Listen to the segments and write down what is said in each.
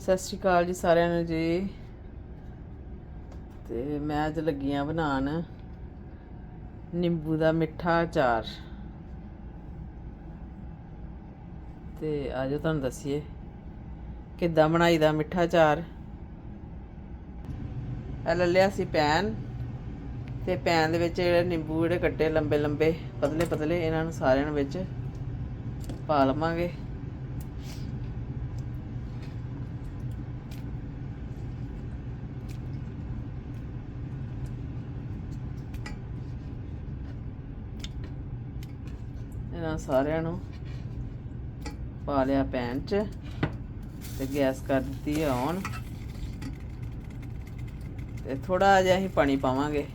ਸਤਿ ਸ਼੍ਰੀ ਅਕਾਲ ਜੀ ਸਾਰਿਆਂ ਨੂੰ ਜੀ। ਤੇ ਮੈਂ ਅੱਜ ਲੱਗੀ ਆ ਬਣਾਉਣ ਨਿੰਬੂ ਦਾ ਮਿੱਠਾ ਅਚਾਰ। ਤੇ ਆਜੋ ਤੁਹਾਨੂੰ ਦੱਸੀਏ, ਕਿੱਦਾਂ ਬਣਾਈਦਾ ਮਿੱਠਾ ਅਚਾਰ? ਇਹ ਲੈ ਲਿਆ ਸੀ ਪੈਨ, ਤੇ ਪੈਨ ਦੇ ਵਿੱਚ ਜਿਹੜੇ ਨਿੰਬੂ ਜਿਹੜੇ ਕੱਟੇ ਲੰਬੇ ਲੰਬੇ ਪਤਲੇ ਪਤਲੇ ਇਹਨਾਂ ਨੂੰ ਸਾਰਿਆਂ ਨੂੰ ਵਿੱਚ ਪਾ ਲਵਾਂਗੇ। ਇਹਨਾਂ ਸਾਰਿਆਂ ਨੂੰ ਪਾ ਲਿਆ ਪੈਨ 'ਚ ਤੇ ਗੈਸ ਕਰ ਦਿੱਤੀ ਹੈ ਔਨ। ਤੇ ਥੋੜਾ ਜਿਹਾ ਅਸੀਂ ਪਾਣੀ ਪਾਵਾਂਗੇ।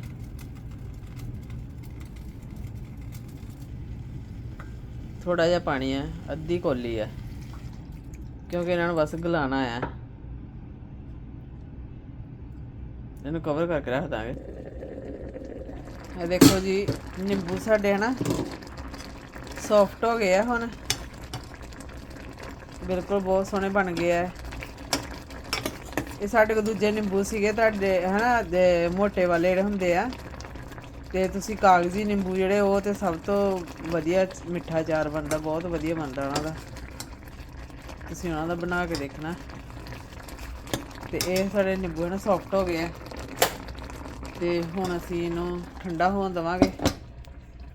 ਥੋੜਾ ਜਿਹਾ ਪਾਣੀ ਹੈ, ਅੱਧੀ ਕੋਲੀ ਹੈ, ਕਿਉਂਕਿ ਇਹਨਾਂ ਨੂੰ ਬਸ ਗਲਾਣਾ ਹੈ। ਇਹਨੂੰ ਕਵਰ ਕਰਕੇ ਰੱਖ ਦਾਂਗੇ। ਇਹ ਦੇਖੋ ਜੀ, ਨਿੰਬੂ ਸਾਡੇ ਹਨਾ। ਸੌਫਟ ਹੋ ਗਏ ਆ ਹੁਣ। ਬਿਲਕੁਲ ਬਹੁਤ ਸੋਹਣੇ ਬਣ ਗਏ ਆ। ਇਹ ਸਾਡੇ ਕੋਲ ਦੂਜੇ ਨਿੰਬੂ ਸੀਗੇ, ਤੁਹਾਡੇ ਹਨਾ, ਦੇ ਮੋਟੇ ਵਾਲੇ ਜਿਹੜੇ ਹੁੰਦੇ ਆ। ਤੇ ਤੁਸੀਂ ਕਾਗਜ਼ੀ ਨਿੰਬੂ ਜਿਹੜੇ ਉਹ ਤੇ ਸਭ ਤੋਂ ਵਧੀਆ ਮਿੱਠਾ ਚਾਰ ਬਣਦਾ, ਬਹੁਤ ਵਧੀਆ ਬਣਦਾ ਉਹਨਾਂ ਦਾ। ਤੁਸੀਂ ਉਹਨਾਂ ਦਾ ਬਣਾ ਕੇ ਦੇਖਣਾ। ਤੇ ਇਹ ਸਾਡੇ ਨਿੰਬੂ ਨਾ ਸੌਫਟ ਹੋ ਗਏ ਆ। ਤੇ ਹੁਣ ਅਸੀਂ ਇਹਨੂੰ ਠੰਡਾ ਹੋਣ ਦਵਾਂਗੇ।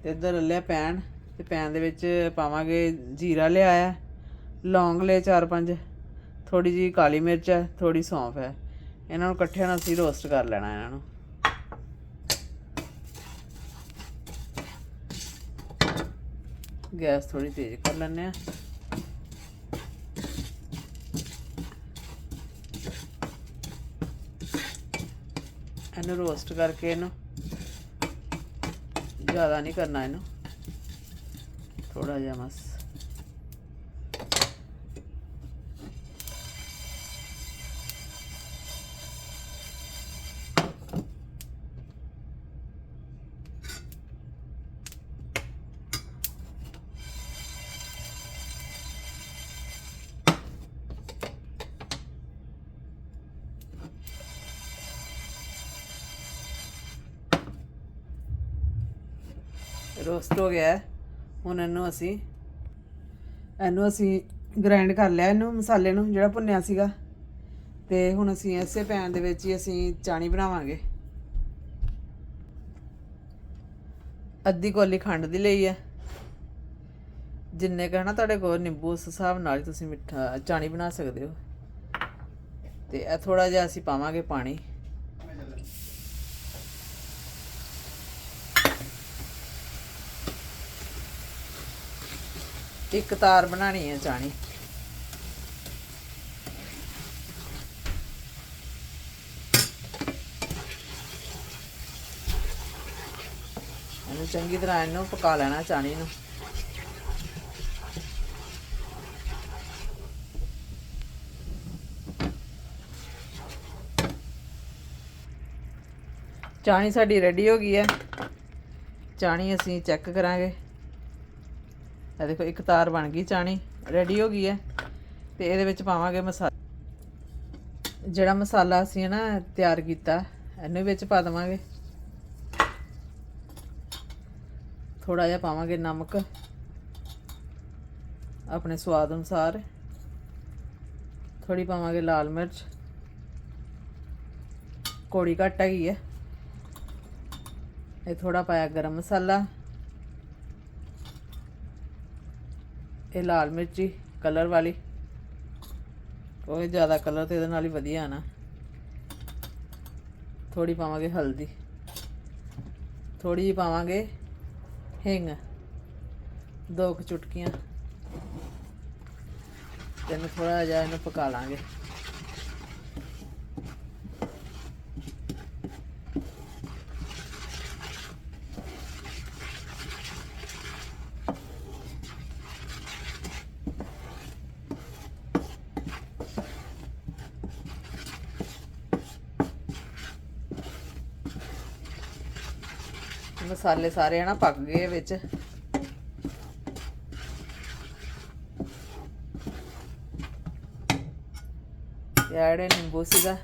ਤੇ ਇੱਧਰ ਲਿਆ ਪੈਣ। ਤੇ ਪੈਨ ਦੇ ਵਿੱਚ ਪਾਵਾਂਗੇ ਜੀਰਾ ਲਿਆ ਹੈ ਲੌਂਗ ਲਏ ਚਾਰ ਪੰਜ ਥੋੜੀ ਜੀ ਕਾਲੀ ਮਿਰਚ ਹੈ ਥੋੜੀ ਸੌਂਫ ਹੈ ਇਹਨਾਂ ਨੂੰ ਇਕੱਠਿਆਂ ਨਾਲ ਅਸੀਂ ਰੋਸਟ ਕਰ ਲੈਣਾ ਇਹਨਾਂ ਨੂੰ। ਗੈਸ ਥੋੜੀ ਤੇਜ਼ ਕਰ ਲੈਣੇ ਆ। ਇਹਨੂੰ ਰੋਸਟ ਕਰਕੇ ਇਹਨੂੰ ਜ਼ਿਆਦਾ ਨਹੀਂ ਕਰਨਾ ਇਹਨੂੰ। ਥੋੜਾ ਜਿਹਾ ਬਸ ਰੋਸਟ ਹੋ ਗਿਆ ਹੈ। ਹੁਣ ਇਹਨੂੰ ਅਸੀਂ ਇਹਨੂੰ ਅਸੀਂ ਗ੍ਰਾਈਂਡ ਕਰ ਲਿਆ, ਇਹਨੂੰ ਮਸਾਲੇ ਨੂੰ, ਜਿਹੜਾ ਭੁੰਨਿਆ ਸੀਗਾ। ਤੇ ਹੁਣ ਅਸੀਂ ਇਸੇ ਪੈਨ ਦੇ ਵਿੱਚ ਹੀ ਅਸੀਂ ਚਾਣੀ ਬਣਾਵਾਂਗੇ। ਅੱਧੀ ਕੋਲੀ ਖੰਡ ਦੀ ਲਈ ਹੈ ਜਿੰਨੇ ਕਹਿਣਾ ਤੁਹਾਡੇ ਕੋਲ ਨਿੰਬੂ, ਉਸ ਹਿਸਾਬ ਨਾਲ ਹੀ ਤੁਸੀਂ ਮਿੱਠਾ ਚਾਣੀ ਬਣਾ ਸਕਦੇ ਹੋ। ਤੇ ਇਹ ਥੋੜਾ ਜਿਹਾ ਅਸੀਂ ਪਾਵਾਂਗੇ ਪਾਣੀ। ਇੱਕ ਤਾਰ ਬਣਾਣੀ ਹੈ ਚਾਣੀ। ਇਹਨੂੰ ਚੰਗੀ ਤਰ੍ਹਾਂ ਇਹਨੂੰ ਪਕਾ ਲੈਣਾ ਚਾਣੀ ਨੂੰ। ਚਾਣੀ ਸਾਡੀ ਰੈਡੀ ਹੋ ਗਈ ਹੈ। ਚਾਣੀ ਅਸੀਂ ਚੈੱਕ ਕਰਾਂਗੇ। ਇਹ ਦੇਖੋ, ਇੱਕ ਤਾਰ ਬਣ ਗਈ ਚਾਣੀ ਰੈਡੀ ਹੋ ਗਈ ਹੈ। ਤੇ ਇਹਦੇ ਵਿੱਚ ਪਾਵਾਂਗੇ ਮਸਾਲਾ ਜਿਹੜਾ ਮਸਾਲਾ ਅਸੀਂ ਨਾ ਤਿਆਰ ਕੀਤਾ, ਇਹਨੂੰ ਵਿੱਚ ਪਾ ਦਵਾਂਗੇ। ਥੋੜਾ ਜਿਹਾ ਪਾਵਾਂਗੇ ਨਮਕ, ਆਪਣੇ ਸਵਾਦ ਅਨੁਸਾਰ। ਥੋੜੀ ਪਾਵਾਂਗੇ ਲਾਲ ਮਿਰਚ। ਕੋੜੀ ਘੱਟ ਹੈਗੀ ਹੈ। ਇਹ ਥੋੜਾ ਪਾਇਆ ਗਰਮ ਮਸਾਲਾ। ਇਹ ਲਾਲ ਮਿਰਚੀ ਕਲਰ ਵਾਲੀ। ਉਹ ਜ਼ਿਆਦਾ ਕਲਰ ਤੇ ਇਹਦੇ ਨਾਲ ਹੀ ਵਧੀਆ ਆਣਾ ਥੋੜੀ ਪਾਵਾਂਗੇ ਹਲਦੀ। ਥੋੜੀ ਜਿਹੀ ਪਾਵਾਂਗੇ ਹਿੰਗ। ਦੋ ਕੁ ਚੁਟਕੀਆਂ। ਤੈਨੂੰ ਥੋੜਾ ਜਿਹਾ ਇਹਨੂੰ ਪਕਾ ਲਾਂਗੇ। ਮਸਾਲੇ ਸਾਰੇ ਹਨਾ ਪੱਕ ਗਏ ਵਿੱਚ ਤੇ ਆਹ ਨਿੰਬੂ ਸੀਗਾ,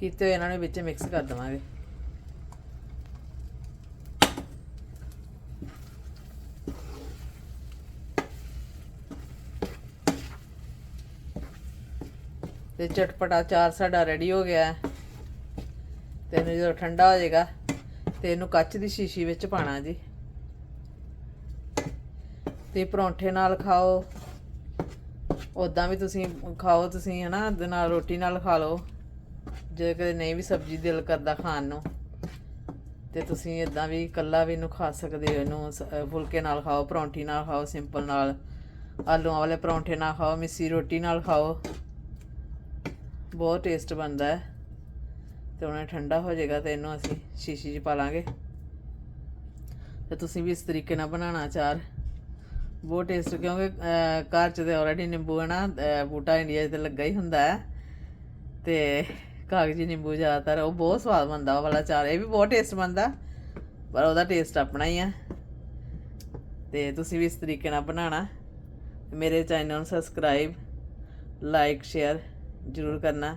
ਕੀਤੇ ਹੋਏ ਇਹਨਾਂ ਨੂੰ ਵਿੱਚ ਮਿਕਸ ਕਰ ਦਵਾਂਗੇ ਤੇ ਚਟਪਟਾ ਚਾਰ ਸਾਡਾ ਰੈਡੀ ਹੋ ਗਿਆ ਹੈ। ਤੇ ਇਹਨੂੰ ਜਦੋਂ ਠੰਡਾ ਹੋ ਜਾਏਗਾ ਤੇ ਇਹਨੂੰ ਕੱਚ ਦੀ ਸ਼ੀਸ਼ੀ ਵਿੱਚ ਪਾਣਾ ਜੀ। ਤੇ ਪਰੌਂਠੇ ਨਾਲ ਖਾਓ। ਉਦਾਂ ਵੀ ਤੁਸੀਂ ਖਾਓ, ਤੁਸੀਂ ਹਨਾ ਦੇ ਨਾਲ ਰੋਟੀ ਨਾਲ ਖਾ ਲਓ। ਜੇ ਕਦੇ ਨਹੀਂ ਵੀ ਸਬਜ਼ੀ ਦਿਲ ਕਰਦਾ ਖਾਣ ਨੂੰ, ਤੇ ਤੁਸੀਂ ਇਦਾਂ ਵੀ ਇਕੱਲਾ ਵੀ ਇਹਨੂੰ ਖਾ ਸਕਦੇ ਹੋ। ਇਹਨੂੰ ਸ- ਫੁਲਕੇ ਨਾਲ ਖਾਓ, ਪਰੌਂਠੀ ਨਾਲ ਖਾਓ, ਸਿੰਪਲ ਨਾਲ। ਆਲੂਆਂ ਵਾਲੇ ਪਰੌਂਠੇ ਨਾਲ ਖਾਓ, ਮਿੱਸੀ ਰੋਟੀ ਨਾਲ ਖਾਓ। ਬਹੁਤ ਟੇਸਟ ਬਣਦਾ ਹੈ। ਤੇ ਹੁਣ ਇਹ ਠੰਡਾ ਹੋ ਜਾਏਗਾ ਤੇ ਇਹਨੂੰ ਅਸੀਂ ਸ਼ੀਸ਼ੀ 'ਚ ਪਾ ਲਾਂਗੇ ਤੇ ਤੁਸੀਂ ਵੀ ਇਸ ਤਰੀਕੇ ਨਾਲ ਬਣਾਉਣਾ ਅਚਾਰ। ਬਹੁਤ ਟੇਸਟ ਕਿਉਂਕਿ ਘਰ 'ਚ ਤੇ ਆਲਰੇਡੀ ਨਿੰਬੂ ਹੈ ਨਾ ਬੂਟਾ ਇੰਡੀਆ 'ਚ ਤੇ ਲੱਗਾ ਹੀ ਹੁੰਦਾ ਹੈ। ਤੇ ਕਾਗਜੀ ਨਿੰਬੂ ਜ਼ਿਆਦਾਤਰ, ਉਹ ਬਹੁਤ ਸਵਾਦ ਬਣਦਾ ਉਹ ਵਾਲਾ ਅਚਾਰ। ਇਹ ਵੀ ਬਹੁਤ ਟੇਸਟ ਬਣਦਾ, ਪਰ ਉਹਦਾ ਟੇਸਟ ਆਪਣਾ ਹੀ ਆ ਤੇ ਤੁਸੀਂ ਵੀ ਇਸ ਤਰੀਕੇ ਨਾਲ ਬਣਾਉਣਾ। ਮੇਰੇ ਚੈਨਲ ਨੂੰ ਸਬਸਕ੍ਰਾਈਬ ਲਾਈਕ ਸ਼ੇਅਰ ਜ਼ਰੂਰ ਕਰਨਾ।